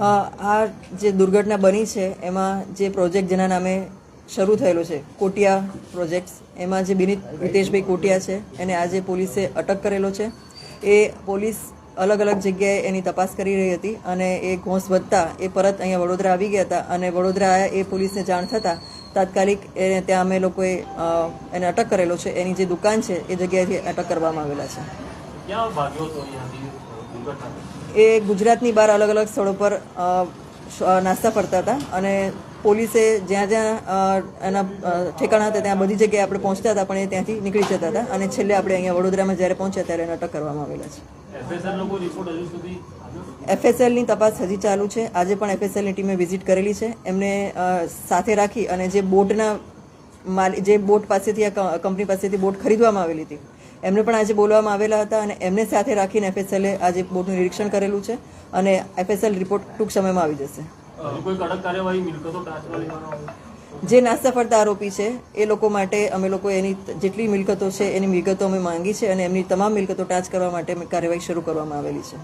આ જે દુર્ઘટના બની છે, એમાં જે પ્રોજેક્ટ જેના નામે શરૂ થયેલો છે, કોટિયા પ્રોજેક્ટ્સ, એમાં જે બિનિત, હિતેશભાઈ કોટિયા છે, એને આજે પોલીસે અટક કરેલો છે. એ પોલીસ અલગ અલગ જગ્યાએ એની તપાસ કરી રહી હતી અને એ ઘોંસ વધતા એ પરત અહીંયા વડોદરા આવી ગયા હતા અને વડોદરા આવ્યા એ પોલીસને જાણ થતાં તાત્કાલિક એને ત્યાં અમે લોકોએ એને અટક કરેલો છે. એની જે દુકાન છે, એ જગ્યાએથી અટક કરવામાં આવેલા છે. ક્યાં ભાગ્યો હતો એ ગુજરાતની બહાર અલગ અલગ સ્થળો પર નાસ્તા ફરતા હતા અને પોલીસે જ્યાં જ્યાં એના ઠેકાણા હતા ત્યાં બધી જગ્યાએ આપણે પહોંચતા હતા પણ એ ત્યાંથી નીકળી જતા હતા અને છેલ્લે આપણે અહીંયા વડોદરામાં જ્યારે પહોંચ્યા ત્યારે એને અટક કરવામાં આવેલા છે. એફએસએલની તપાસ હજી ચાલુ છે. આજે પણ એફએસએલની ટીમે વિઝિટ કરેલી છે. એમને સાથે રાખી અને જે બોટના માલ જે બોટ પાસેથી આ કંપની પાસેથી બોટ ખરીદવામાં આવેલી હતી એમને પણ આજે બોલવામાં આવેલા હતા અને એમને સાથે રાખીને એફએસએલે આજે બોટનું નિરીક્ષણ કરેલું છે અને એફએસએલ રિપોર્ટ ટૂંક સમયમાં આવી જશે. જે નાસ્તા આરોપી છે એ લોકો માટે અમે લોકો એની જેટલી મિલકતો છે એની વિગતો અમે માંગી છે અને એમની તમામ મિલકતો ટાચ કરવા માટે કાર્યવાહી શરૂ કરવામાં આવેલી છે.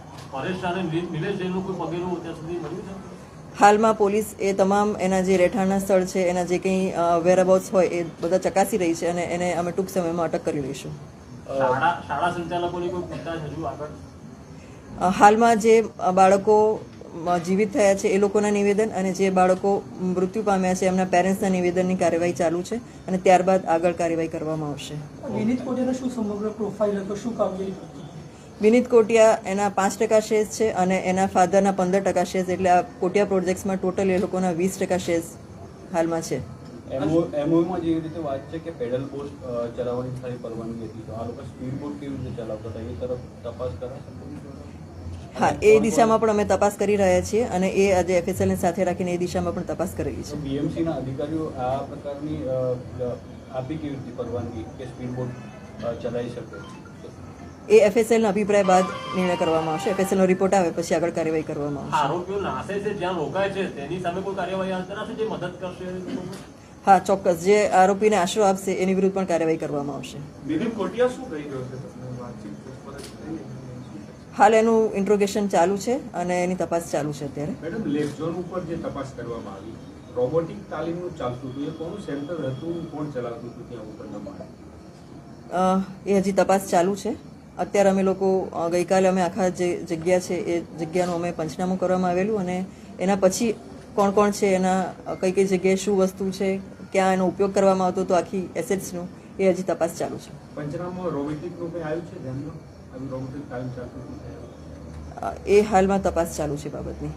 હાલમાં પોલીસ એ તમામ એના જે રહેઠાણના સ્થળ છે એના જે કંઈ વેરાબાઉટ્સ હોય એ બધા ચકાસી રહી છે અને એને અમે ટૂંક સમયમાં અટક કરી લઈશું. શાળા શાળા સંચાલકોની કોઈ પૂછતાછ હજુ આગળ? હાલમાં જે બાળકો જીવિત થયા છે એ લોકોના નિવેદન અને જે બાળકો મૃત્યુ પામ્યા છે એમના પેરેન્ટ્સના નિવેદનની કાર્યવાહી ચાલુ છે અને ત્યારબાદ આગળ કાર્યવાહી કરવામાં આવશે. વિનીત કોટેનો શું સમગ્ર પ્રોફાઇલ હતો? શું કામગીરી વિનીત કોટિયા એના પાંચ ટકા શેર્સ છે અને એના ફાધરના પંદર ટકા શેર્સ એટલે આ કોટિયા પ્રોજેક્ટ્સમાં ટોટલ એ લોકોના વીસ ટકા શેર્સ હાલમાં છે. એમઓમાં જેવી રીતે વાત છે કે પેડલ બોટ ચલાવવાની ખાલી પરવાનગી હતી તો આ લોકો સ્પીડ બોટ કેવી રીતે ચલાવતા હતા એ તરફ તપાસ કરાશે હા એ દિશામાં પણ અમે તપાસ કરી રહ્યા છીએ અને એ આજે એફએસએલને સાથે રાખીને એ દિશામાં પણ તપાસ કરી છે. તો BMC ના અધિકારીઓ આ પ્રકારની આપી કેવી રીતે પરવાનગી કે સ્પીડ બોટ ચલાવી શકે? એ એફએસએલના અભિપ્રાય બાદ નિર્ણય કરવામાં આવશે. એફએસએલનો રિપોર્ટ આવે પછી આગળ કાર્યવાહી કરવામાં આવશે. આરોપીઓ નાસે છે જ્યાં રોકાય છે તેની સામે કોઈ કાર્યવાહી હાથ ધરાશે જે મદદ કરશે? હા ચોક્કસ. જે આરોપીને આશરો આપશે એની વિરુદ્ધ પણ કાર્યવાહી કરવામાં આવશે. હાલ એનું ઇન્ટ્રોગેશન ચાલુ છે અને એની તપાસ ચાલુ છે અત્યારે. મેડમ લેફ્ટ ઝોન ઉપર જે તપાસ કરવામાં આવી રોબોટિક તાલીમનું ચાલતું હતું એ કોનું સેન્ટર હતું કોણ ચલાવતું હતું ત્યાં ઉપરના એ હજી તપાસ ચાલુ છે. અત્યારે અમે લોકો ગઈકાલે અમે આખા જે જગ્યા છે એ જગ્યાનું અમે પંચનામું કરવામાં આવેલું અને એના પછી કોણ કોણ છે એના કઈ કઈ જગ્યાએ શું વસ્તુ છે ક્યાં એનો ઉપયોગ કરવામાં આવતો હતો આખી એસેટ્સનું એ હજી તપાસ ચાલુ છે. પંચનામમાં રોબોટિકનું કંઈ આવ્યું છે ધ્યાનમાં? રોબોટિક તાલીમ ચાલતું એ હાલમાં તપાસ ચાલુ છે બાબતની.